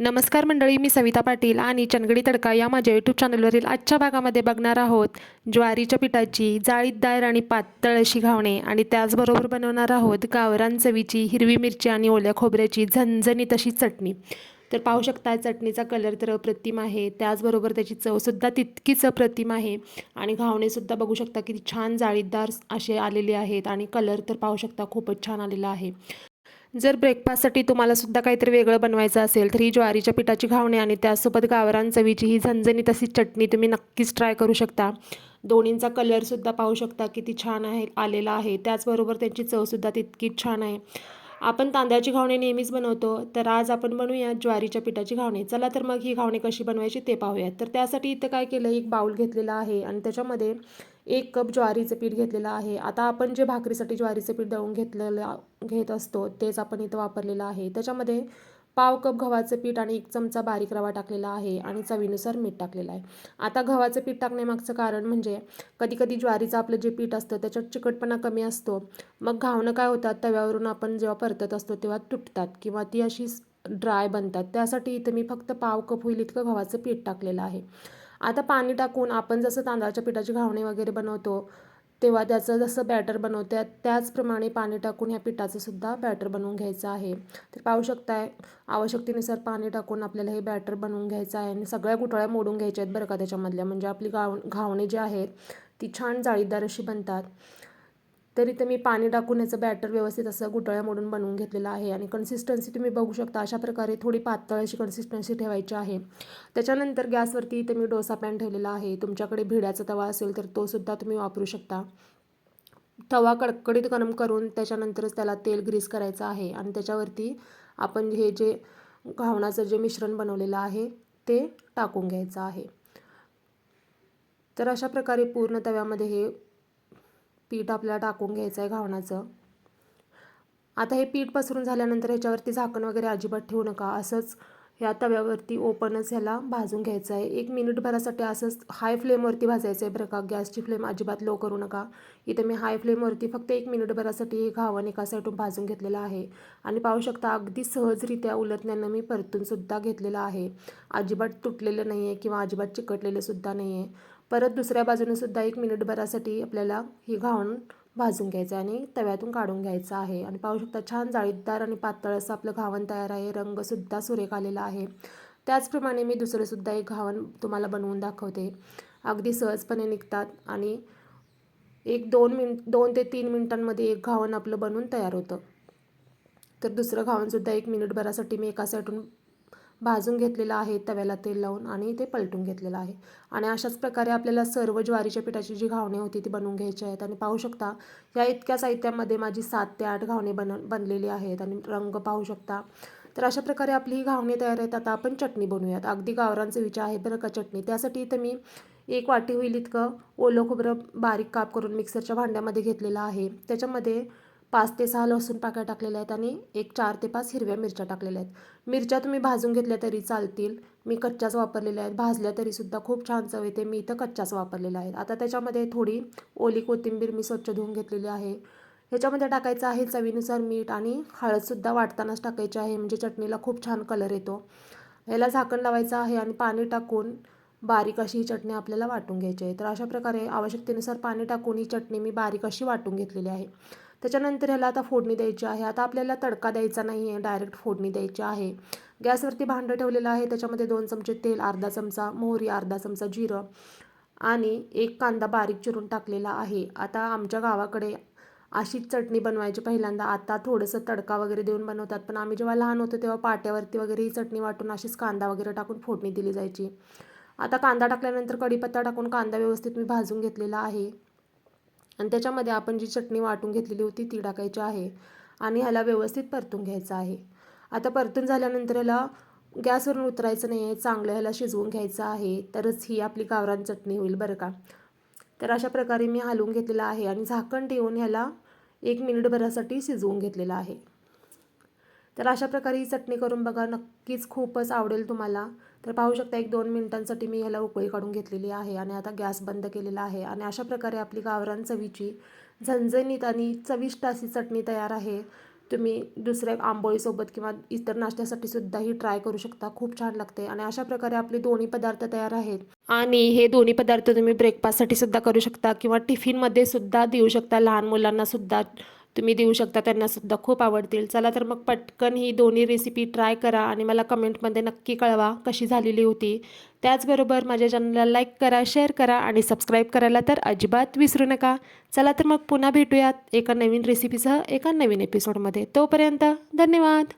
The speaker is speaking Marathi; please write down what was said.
नमस्कार मंडळी मी सविता पाटील आणि चनगडी तडका या माझ्या यूट्यूब चॅनलवरील आजच्या भागामध्ये बघणार आहोत ज्वारीच्या पिठाची जाळीदार आणि पातळ अशी घावणे आणि त्याचबरोबर बनवणार आहोत गावरान चवीची हिरवी मिरची आणि ओल्या खोबऱ्याची झणझणीत अशी चटणी. तर पाहू शकता चटणीचा कलर तर अप्रतिम आहे त्याचबरोबर त्याची चवसुद्धा तितकीच अप्रतिम आहे आणि घावणेसुद्धा बघू शकता किती छान जाळीदार असे आलेले आहेत आणि कलर तर पाहू शकता खूपच छान आलेला आहे. जर ब्रेकफास्टसाठी तुम्हाला सुद्धा काहीतरी वेगळं बनवायचं असेल तर ही ज्वारीच्या पिठाची घावणे आणि त्यासोबत गावरान चवीची ही झणझणीत अशी चटणी तुम्ही नक्कीच ट्राय करू शकता. दोन्हींचा कलरसुद्धा पाहू शकता किती छान आहे आलेला आहे. त्याचबरोबर त्यांची चवसुद्धा तितकीच छान आहे. आपण तांदळाची घावणे नेहमीच बनवतो तर आज आपण बनवूया ज्वारीच्या पिठाची घावणे. चला तर मग ही घावणे कशी बनवायची ते पाहूयात. तर त्यासाठी इथं काय केलं एक बाऊल घेतलेला आहे आणि त्याच्यामध्ये एक कप ज्वारीचं पीठ घेतलेलं आहे. आता आपण जे भाकरीसाठी ज्वारीचं पीठ दळून घेतलेलं घेत असतो तेच आपण इथं वापरलेलं आहे. त्याच्यामध्ये पाव कप गव्हाचं पीठ आणि एक चमचा बारीक रवा टाकलेला आहे आणि चवीनुसार मीठ टाकलेलं आहे. आता गव्हाचं पीठ टाकण्यामागचं कारण म्हणजे कधी कधी ज्वारीचं आपलं जे पीठ असतं त्याच्यात चिकटपणा कमी असतो. मग घावणं काय होतात? तव्यावरून आपण जेव्हा परतत असतो तेव्हा तुटतात किंवा ती अशी ड्राय बनतात. त्यासाठी इथं मी फक्त पाव कप होईल इतकं गव्हाचं पीठ टाकलेलं आहे. आता पाणी टाकून आपण जसं तांदळाच्या पिठाची घावणे वगैरे बनवतो तेव्हा त्याचं जसं बॅटर बनवत्यात त्याचप्रमाणे पाणी टाकून ह्या पिठाचं सुद्धा बॅटर बनवून घ्यायचं आहे. तर पाहू शकताय आवश्यकतेनुसार पाणी टाकून आपल्याला हे बॅटर बनवून घ्यायचं आहे आणि सगळ्या गुठळ्या मोडून घ्यायच्या आहेत बरं का त्याच्यामधल्या. म्हणजे आपली गाव घावणे जी आहेत ती छान जाळीदार अशी बनतात. तर इथं मी पाणी टाकून याचं बॅटर व्यवस्थित असं गुटळ्या मोडून बनवून घेतलेलं आहे आणि कन्सिस्टन्सी तुम्ही बघू शकता अशा प्रकारे थोडी पातळ अशी कन्सिस्टन्सी ठेवायची आहे. त्याच्यानंतर गॅसवरती इथे मी डोसा पॅन ठेवलेला आहे. तुमच्याकडे भिड्याचा तवा असेल तर तो सुद्धा तुम्ही वापरू शकता. तवा कडकडीत गरम करून त्याच्यानंतरच त्याला तेल ग्रीस करायचं आहे आणि त्याच्यावरती आपण हे जे घावणाचं जे मिश्रण बनवलेलं आहे ते टाकून घ्यायचं आहे. तर अशा प्रकारे पूर्ण तव्यामध्ये हे पीठ आपल्याला टाकून घ्यायचं आहे घावणाचं. आता हे पीठ पसरून झाल्यानंतर ह्याच्यावरती झाकण वगैरे अजिबात ठेवू नका. असंच ह्या तव्यावरती ओपनच ह्याला भाजून घ्यायचं आहे एक मिनिटभरासाठी असंच हाय फ्लेमवरती भाजायचं आहे बरं का. गॅसची फ्लेम अजिबात लो करू नका. इथे मी हाय फ्लेमवरती फक्त एक मिनिटभरासाठी हे घावण एका साईडून भाजून घेतलेलं आहे. आणि पाहू शकता अगदी सहजरित्या उलटण्यानं मी परतूनसुद्धा घेतलेलं आहे. अजिबात तुटलेलं नाही आहे किंवा अजिबात चिकटलेलंसुद्धा नाही आहे परत दुसऱ्या बाजूने सुद्धा एक मिनिटभरासाठी आपल्याला ही घावण भाजून घ्यायचं आहे आणि तव्यातून काढून घ्यायचं आहे. आणि पाहू शकता छान जाळीदार आणि पातळ असं आपलं घावण तयार आहे. रंगसुद्धा सुरेख आलेला आहे. त्याचप्रमाणे मी दुसरंसुद्धा एक घावण तुम्हाला बनवून दाखवते. अगदी सहजपणे निघतात आणि एक दोन मिनट दोन ते तीन मिनिटांमध्ये एक घावण आपलं बनवून तयार होतं. तर दुसरं घावणसुद्धा एक मिनिटभरासाठी मी एका साईडून भाजून घेतलेलं आहे तव्याला तेल लावून आणि ते पलटून घेतलेलं आहे. आणि अशाच प्रकारे आपल्याला सर्व ज्वारीच्या पिठाची जी घावणे होती ती बनवून घ्यायची आहेत. आणि पाहू शकता या इतक्या साहित्यामध्ये माझी सात ते आठ घावणे बन बनलेली आहेत आणि रंग पाहू शकता. तर अशा प्रकारे आपली ही घावणे तयार आहेत. आता आपण चटणी बनवूयात. अगदी गावरांचं विचार आहे बरं का चटणी. त्यासाठी इथं मी एक वाटी होईल इतकं ओलं खोबरं बारीक काप करून मिक्सरच्या भांड्यामध्ये घेतलेलं आहे. त्याच्यामध्ये पाच ते सहा लसूण पाक्या टाकलेल्या आहेत आणि एक चार ते पाच हिरव्या मिरच्या टाकलेल्या आहेत. मिरच्या तुम्ही भाजून घेतल्या तरी चालतील. मी कच्च्याच वापरलेल्या आहेत. भाजल्या तरीसुद्धा खूप छान चव येते. मी इथं कच्च्याच वापरलेल्या आहेत. आता त्याच्यामध्ये थोडी ओली कोथिंबीर मी स्वच्छ धुवून घेतलेली आहे. ह्याच्यामध्ये टाकायचं आहे चवीनुसार मीठ आणि हळदसुद्धा वाटतानाच टाकायची आहे. म्हणजे चटणीला खूप छान कलर येतो. ह्याला झाकण लावायचं आहे आणि पाणी टाकून बारीक अशी ही चटणी आपल्याला वाटून घ्यायची आहे. तर अशा प्रकारे आवश्यकतेनुसार पाणी टाकून ही चटणी मी बारीक अशी वाटून घेतलेली आहे. त्याच्यानंतर ह्याला आता फोडणी द्यायची आहे. आता आपल्याला तडका द्यायचा नाही आहे डायरेक्ट फोडणी द्यायची आहे. गॅसवरती भांडं ठेवलेलं आहे. त्याच्यामध्ये दोन चमचे तेल अर्धा चमचा मोहरी अर्धा चमचा जिरं आणि एक कांदा बारीक चिरून टाकलेला आहे. आता आमच्या गावाकडे अशीच चटणी बनवायची पहिल्यांदा. आता थोडंसं तडका वगैरे देऊन बनवतात. पण आम्ही जेव्हा लहान होतो तेव्हा पाट्यावरती वगैरे ही चटणी वाटून अशीच कांदा वगैरे टाकून फोडणी दिली जायची. आता कांदा टाकल्यानंतर कढीपत्ता टाकून कांदा व्यवस्थित मी भाजून घेतलेला आहे. आणि त्याच्यामध्ये आपण जी चटणी वाटून घेतलेली होती ती टाकायची आहे आणि ह्याला व्यवस्थित परतून घ्यायचं आहे. आता परतून झाल्यानंतर ह्याला गॅसवरून उतरायचं नाही आहे चांगलं ह्याला शिजवून घ्यायचं आहे तरच ही आपली गावरान चटणी होईल बरं का. तर अशा प्रकारे मी हलवून घेतलेलं आहे आणि झाकण ठेवून ह्याला एक मिनिटभरासाठी शिजवून घेतलेलं आहे. तर अशा प्रकारे ही चटणी करून बघा नक्कीच खूपच आवडेल तुम्हाला. तर पाहू शकता एक दोन मिनिटांसाठी मी ह्याला उकळी काढून घेतलेली आहे आणि आता गॅस बंद केलेला आहे आणि अशा प्रकारे आपली गावरान चवीची झणझणीत आणि चविष्ट अशी चटणी तयार आहे. तुम्ही दुसऱ्या आंबोळीसोबत किंवा इतर नाश्त्यासाठी सुद्धाही ट्राय करू शकता. खूप छान लागते आणि अशा प्रकारे आपले दोन्ही पदार्थ तयार आहेत. आणि हे दोन्ही पदार्थ तुम्ही ब्रेकफास्टसाठी सुद्धा करू शकता किंवा टिफिनमध्ये सुद्धा देऊ शकता. लहान मुलांना सुद्धा तुम्ही देऊ शकता त्यांना सुद्धा खूप आवडतील. चला तर मग पटकन ही दोन्ही रेसिपी ट्राय करा आणि मला कमेंटमध्ये नक्की कळवा कशी झालेली होती. त्याचबरोबर माझ्या चॅनलला लाईक करा शेअर करा आणि सबस्क्राईब करायला तर अजिबात विसरू नका. चला तर मग पुन्हा भेटूयात एका नवीन रेसिपीसह एका नवीन एपिसोडमध्ये तोपर्यंत धन्यवाद!